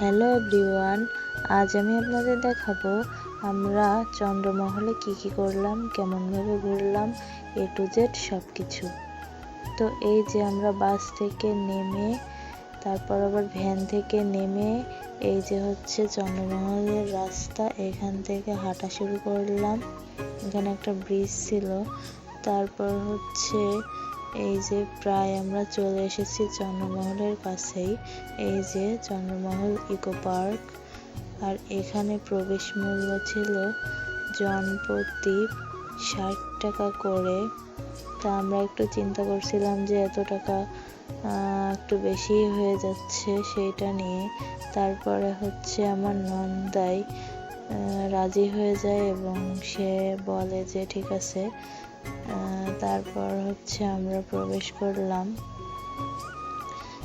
Hello everyone আজ আমি আপনাদের দেখাবো আমরা চন্দ্রমহলে কি কি করলাম, কেমনভাবে ঘুরলাম, এ টু জেড সব কিছু তো এই যে আমরা বাস থেকে নেমে, তারপর আবার ভ্যান থেকে নেমে, এই যে হচ্ছে চন্দ্রমহলের রাস্তা, এখান থেকে হাঁটা শুরু করলাম। এখানে একটা ব্রিজ ছিল, তারপর হচ্ছে এই যে প্রায় আমরা চলে এসেছি চন্দ্রমহলের কাছেই, এই যে চন্দ্রমহল ইকো পার্ক। আর এখানে প্রবেশ মূল্য ছিল জনপ্রতি ষাট টাকা করে। তা আমরা একটু চিন্তা করছিলাম যে এত টাকা একটু বেশি হয়ে যাচ্ছে সেইটা নিয়ে। তারপরে হচ্ছে আমার নন্দাই রাজি হয়ে যায় এবং সে বলে যে, ঠিক আছে। তারপর হচ্ছে আমরা প্রবেশ করলাম।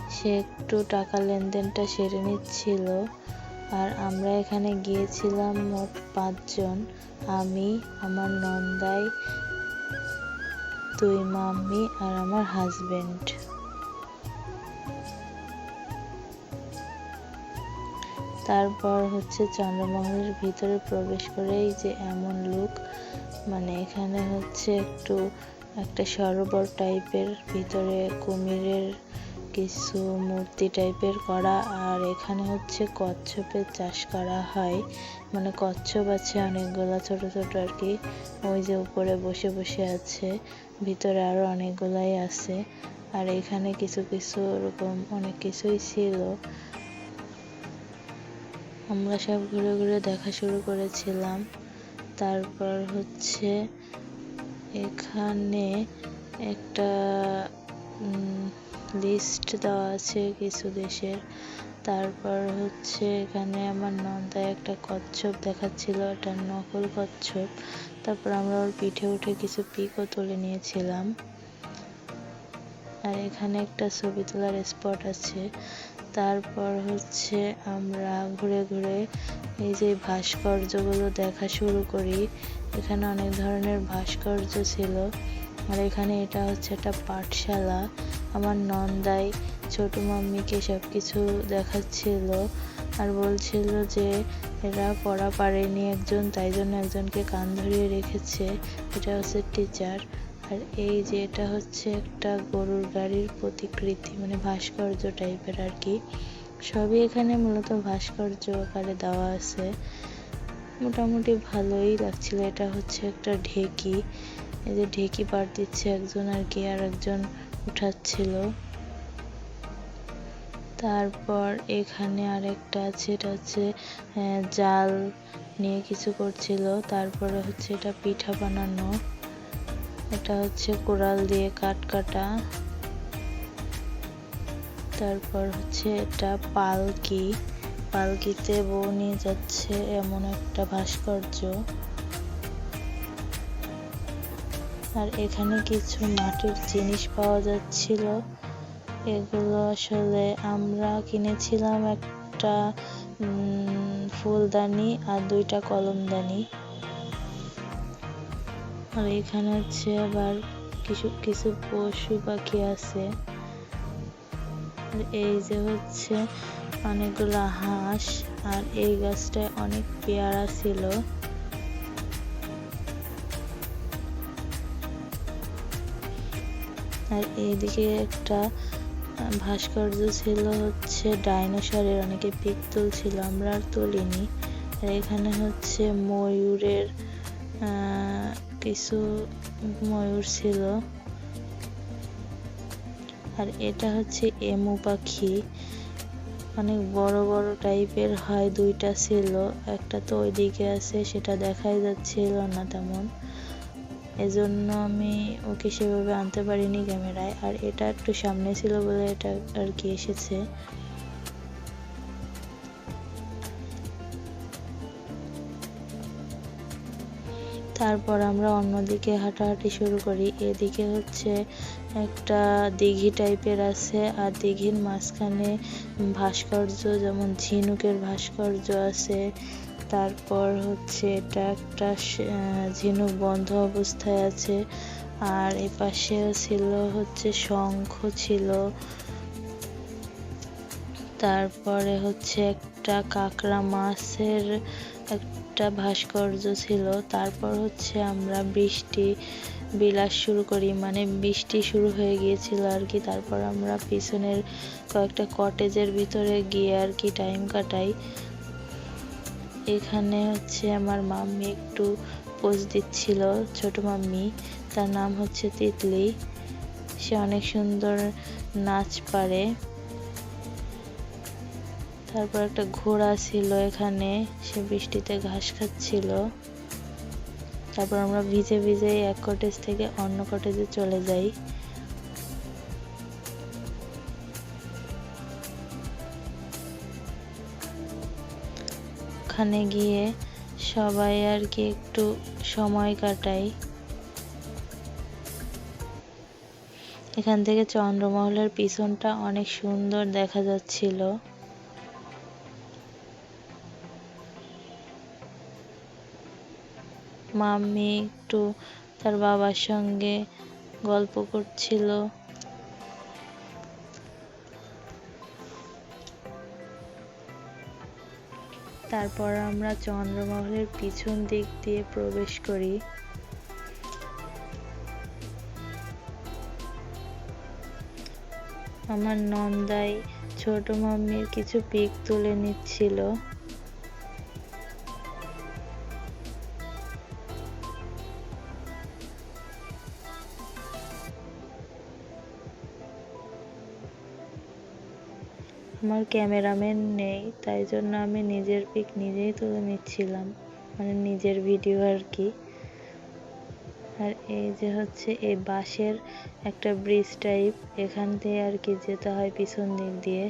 সে একটু টাকা লেনদেনটা সেরে নিচ্ছিল। আর আমরা এখানে গিয়েছিলাম মোট পাঁচজন। আমি, আমার নন্দাই, দুই মাম্মি আর আমার হাজবেন্ড। তারপর হচ্ছে চন্দ্রমহলের ভিতরে প্রবেশ করেই যে এমন লুক মানে এখানে হচ্ছে একটু একটা সরোবর টাইপের, ভিতরে কুমিরের কিছু মূর্তি টাইপের করা, আর এখানে হচ্ছে কচ্ছপের চাষ করা হয়। মানে কচ্ছপ আছে অনেকগুলা ছোট ছোট আর কি। ওই যে উপরে বসে বসে আছে, ভিতরে আরও অনেকগুলাই আছে। আর এখানে কিছু কিছু ওরকম অনেক কিছুই ছিল। আমরা সব ঘুরে ঘুরে দেখা শুরু করেছিলাম। তারপর হচ্ছে এখানে একটা লিস্ট দেওয়া আছে কিছু দেশের। তারপর হচ্ছে এখানে আমার নন্দায় একটা কচ্ছপ দেখাচ্ছিল এটা নকল কচ্ছপ। তারপর আমরা ওর পিঠে উঠে কিছু পিকও তুলে নিয়েছিলাম। আর এখানে একটা ছবি তোলার স্পট আছে। তারপর হচ্ছে আমরা ঘুরে ঘুরে এই যে ভাস্কর্যগুলো দেখা শুরু করি। এখানে অনেক ধরনের ভাস্কর্য ছিল। আর এখানে এটা হচ্ছে একটা পাঠশালা। আমার নন্দাই, ছোট মাম্মিকে সব কিছু দেখাচ্ছিল আর বলছিল যে এরা পড়া পারেনি একজন, তাই জন্য একজনকে কান ধরিয়ে রেখেছে। এটা হচ্ছে টিচার। আর এই যে এটা হচ্ছে একটা গরুর গাড়ির প্রতিকৃতি মানে ভাস্কর্য টাইপের আর কি। সবই এখানে মূলত ভাস্কর্য আকারে দেওয়া আছে। মোটামুটি ভালোই লাগছিল। এটা হচ্ছে একটা ঢেকি। এই যে ঢেকি পার দিচ্ছে একজন আর কি আর একজন উঠাচ্ছিল। তারপর এখানে আরেকটা আছে, এটা হচ্ছে জাল নিয়ে কিছু করছিল। তারপরে হচ্ছে এটা পিঠা বানানো। এটা হচ্ছে কোরাল দিয়ে কাট কাটা। তারপর হচ্ছে এটা পালকি। পালকিতে বউ নিয়ে যাচ্ছে এমন একটা ভাস্কর্য। আর এখানে কিছু মাটির জিনিস পাওয়া যাচ্ছিল। এগুলো আসলে আমরা কিনেছিলাম একটা ফুলদানি আর দুইটা কলমদানি। আর এখানে হচ্ছে আবার কিছু কিছু পশু পাখি আছে। এই যে হচ্ছে অনেকগুলো হাঁস আর এই গাছটায় অনেক পেয়ারা ছিল। আর এইদিকে একটা ভাস্কর্য ছিল হচ্ছে ডাইনোসরের, অনেকে পিক তুলছিল, আমরা আর তুলিনি। আর এখানে হচ্ছে ময়ূরের কিছু ময়ূর ছিল। আর এটা হচ্ছে এমু পাখি। অনেক বড় বড় টাইপের হয়, দুইটা ছিল। একটা তো ওইদিকে আছে, সেটা দেখাই যাচ্ছিল না তেমন। এজন্য আমি ওকে সেভাবে আনতে পারিনি ক্যামেরায়। আর এটা একটু সামনে ছিল বলে এটা আর কি এসেছে। তারপর আমরা অন্যদিকে হাঁটাহাঁটি শুরু করি। এদিকে হচ্ছে একটা দিঘি টাইপের আছে আর দিঘির মাঝখানে ভাস্কর্য, যেমন ঝিনুকের ভাস্কর্য আছে। তারপর হচ্ছে এটা একটা ঝিনুক বন্ধ অবস্থায় আছে। আর এপাশেও ছিল হচ্ছে শঙ্খ ছিল। তারপরে হচ্ছে একটা কাঁকড়া মাছের একটা ভাস্কর্য ছিল। তারপর হচ্ছে আমরা বৃষ্টি, বিলাস শুরু করি। মানে বৃষ্টি শুরু হয়ে গিয়েছিল আর কি। তারপর আমরা পিছনের কয়েকটা কটেজের ভিতরে গিয়ে আর কি টাইম কাটাই। এখানে হচ্ছে আমার মাম্মি একটু পোজ দিচ্ছিল, ছোট মাম্মি। তার নাম হচ্ছে তিতলি। সে অনেক সুন্দর নাচ পারে। তারপর একটা ঘোড়া ছিল এখানে, সে বৃষ্টিতে ঘাস খাচ্ছিল। তারপর আমরা ভিজে ভিজে এক কটেজ থেকে অন্য কটেজে চলে যাই। ওখানে গিয়ে সবাই আর কি একটু সময় কাটাই। এখান থেকে চন্দ্রমহলের পিছনটা অনেক সুন্দর দেখা যাচ্ছিল। মাম্মি একটু তার বাবার সঙ্গে গল্প করছিল। তারপর আমরা চন্দ্রমহলের পিছন দিক দিয়ে প্রবেশ করি। আমার নন্দাই ছোট মাম্মির কিছু পিক তুলে নিচ্ছিল। আমার ক্যামেরাম্যান নেই, তাই জন্য আমি নিজের পিক নিজেই তুলে নিচ্ছিলাম। মানে নিজের ভিডিও আর কি। আর এই যে হচ্ছে এই বাঁশের একটা ব্রিজ টাইপ এখান থেকে আর কি যেতে হয় পিছন দিক দিয়ে।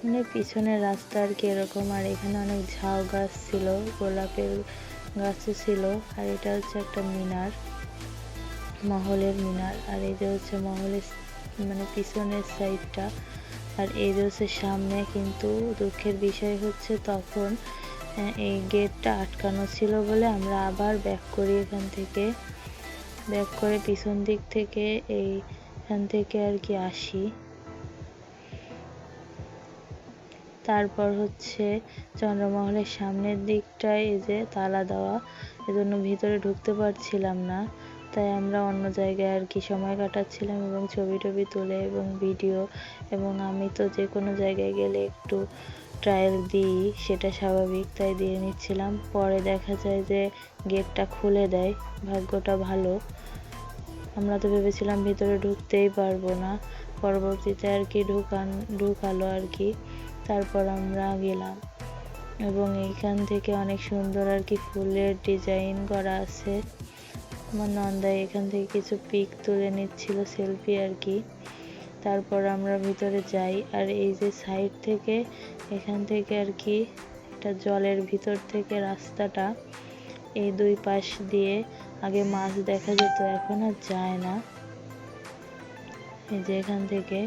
মানে পিছনের রাস্তা আর কি এরকম, আর এখানে অনেক ঝাউ গাছ ছিল, গোলাপের গাছও ছিল, আর এটা হচ্ছে একটা মিনার, মহলের মিনার। আর এই যে হচ্ছে মহলের মানে পিছনের সাইডটা আর যে সামনে কিন্তু দুঃখের বিষয় হচ্ছে তখন এই গেটটা আটকানো ছিল বলে আমরা আবার ব্যাক করি এখান থেকে। ব্যাক করে পিছন দিক থেকে এইখান থেকে আর কি আসি। তারপর হচ্ছে চন্দ্রমহলের সামনের দিকটায় এই যে তালা দেওয়া, এজন্য ভিতরে ঢুকতে পারছিলাম না। তাই আমরা অন্য জায়গায় আর কি সময় কাটাচ্ছিলাম এবং ছবি টবি তুলে এবং ভিডিও এবং আমি তো যে কোনো জায়গায় গেলে একটু ট্রায়াল দিই, সেটা স্বাভাবিক তাই দিয়ে নিচ্ছিলাম। পরে দেখা যায় যে গেটটা খুলে দেয়, ভাগ্যটা ভালো। আমরা তো ভেবেছিলাম ভিতরে ঢুকতেই পারব না, পরবর্তীতে আর কি ঢুকান, ঢুকালো আর কি। তারপর আমরা গেলাম এবং এইখান থেকে অনেক সুন্দর আর কি ফুলের ডিজাইন করা আছে। আমার নন্দাই এখান থেকে কিছু পিক তুলে নিচ্ছিল সেলফি আর কি। তারপর আমরা ভিতরে যাই আর এই যে সাইড থেকে এখান থেকে আর কি এটা জলের ভিতর থেকে রাস্তাটা এই দুই পাশ দিয়ে আগে মাছ দেখা যেত, এখন আর যায় না। এই যে এখান থেকে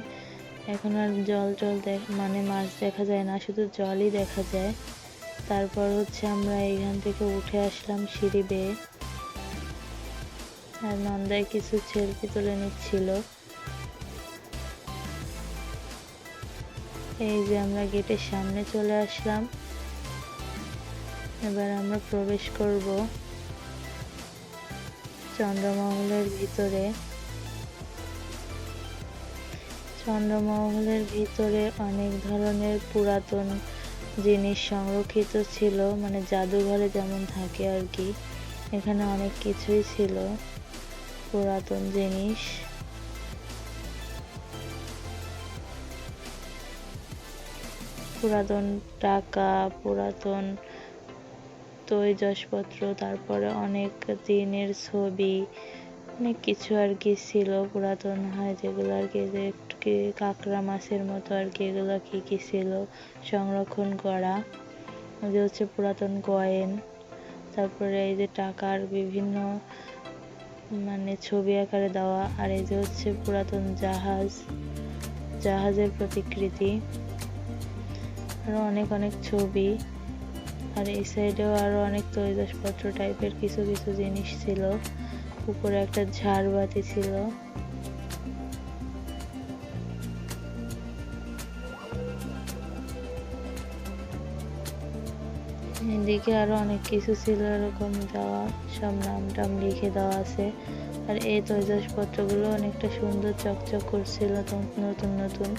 এখন আর জল জল দেখ মানে মাছ দেখা যায় না, শুধু জলই দেখা যায়। তারপর হচ্ছে আমরা এইখান থেকে উঠে আসলাম সিঁড়ি বেয়ে। আর নন্দায় কিছু সেলফি তুলে নিচ্ছিল। এই যে আমরা গেটের সামনে চলে আসলাম। এবার আমরা প্রবেশ করব চন্দ্রমহলের ভিতরে। চন্দ্রমহলের ভিতরে অনেক ধরনের পুরাতন জিনিস সংরক্ষিত ছিল মানে জাদুঘরে যেমন থাকে আর কি, এখানে অনেক কিছুই ছিল। পুরাতন জিনিস। পুরাতন টাকা, পুরাতন তৈজসপত্র, তারপরে অনেক দিনের ছবি, অনেক কিছু আর কি ছিল পুরাতন হয়, যেগুলো আর কি কি কাঁকড়া মাছের মতো আর কি এগুলো কি কি ছিল সংরক্ষণ করা। যে হচ্ছে পুরাতন কয়েন, তারপরে এই যে টাকার বিভিন্ন মানে ছবি আকারে দেওয়া, আর এই যে হচ্ছে পুরাতন জাহাজ, জাহাজের প্রতিকৃতি আরও অনেক অনেক ছবি, আর এই সাইডেও আরও অনেক তৈজসপত্র টাইপের কিছু কিছু জিনিস ছিল। উপরে একটা ঝাড়বাতি ছিল। এদিকে আরও অনেক কিছু ছিল, এরকম দেওয়া, সব নাম টাম লিখে দেওয়া আছে। আর এই তৈজসপত্রগুলো অনেকটা সুন্দর চকচক করছিল নতুন নতুন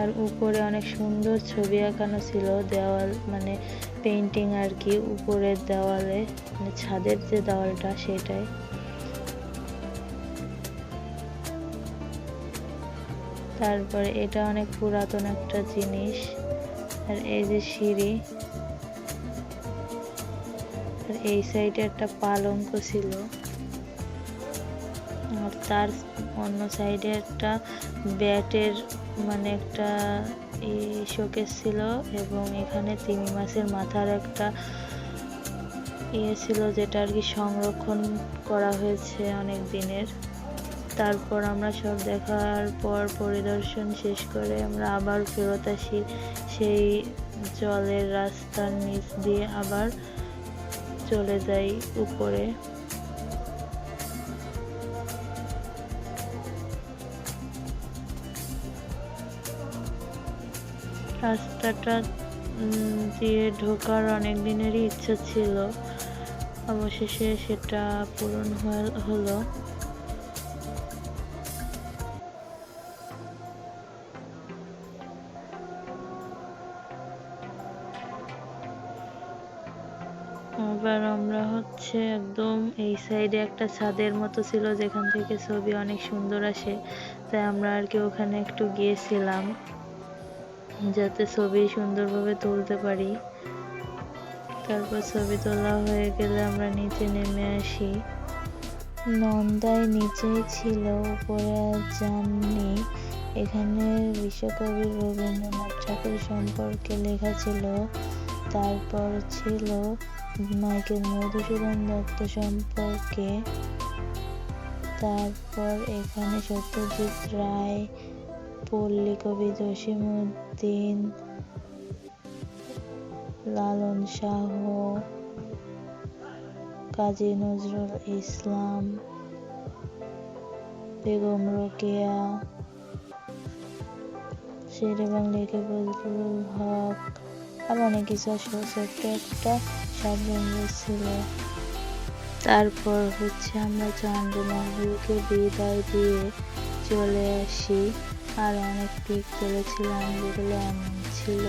আর উপরে অনেক সুন্দর ছবি আঁকানো ছিল দেওয়াল মানে পেন্টিং আর কি, উপরের দেওয়ালে মানে ছাদের যে দেওয়ালটা সেটাই। তারপরে এটা অনেক পুরাতন একটা জিনিস। আর এই যে সিঁড়ি, আর এই সাইডে একটা পালঙ্ক ছিল। আর তার অন্য সাইডে একটা ব্যাটের মানে একটা শোকেস ছিল এবং এখানে তিমি মাছের মাথার একটা ইয়ে ছিল যেটা আর কি সংরক্ষণ করা হয়েছে অনেক দিনের। তারপর আমরা সব দেখার পর পরিদর্শন শেষ করে আমরা আবার ফেরত আসি সেই জলের রাস্তার নিচ দিয়ে আবার চলে যাই উপরে। রাস্তাটা দিয়ে ঢোকার অনেক দিনেরই ইচ্ছা ছিল। অবশেষে সেটা পূরণ হল- হচ্ছে একদম এই সাইডে একটা ছাদের মতো ছিল, যেখান থেকে ছবি অনেক সুন্দর আসে। তাই আমরা আর কি ওখানে একটু গিয়েছিলাম, যাতে ছবি সুন্দরভাবে তুলতে পারি। তারপর ছবি তোলা হয়ে গেলে আমরা নিচে নেমে আসি। নন্দায় নিচেই ছিল, উপরে আর যাননি এখানে বিশ্বকবি রবীন্দ্রনাথ ঠাকুর সম্পর্কে লেখা ছিল। তারপর ছিল মাইকেল মধুসূদন দত্ত সম্পর্কে। তারপর এখানে সত্যজিৎ রায়, পল্লী কবি জসিমউদ্দিন, লালন শাহ, কাজী নজরুল ইসলাম, বেগম রোকেয়া শেরেবাং লেখে বজলুল হক, আর অনেক কিছু ছোট্ট একটা সাবজেক্ট ছিল তারপর হচ্ছে আমরা চন্দ্রমঙ্গলকে বিদায় দিয়ে চলে আসি। আর অনেক পিক তুলেছিলাম যেগুলো এমন ছিল।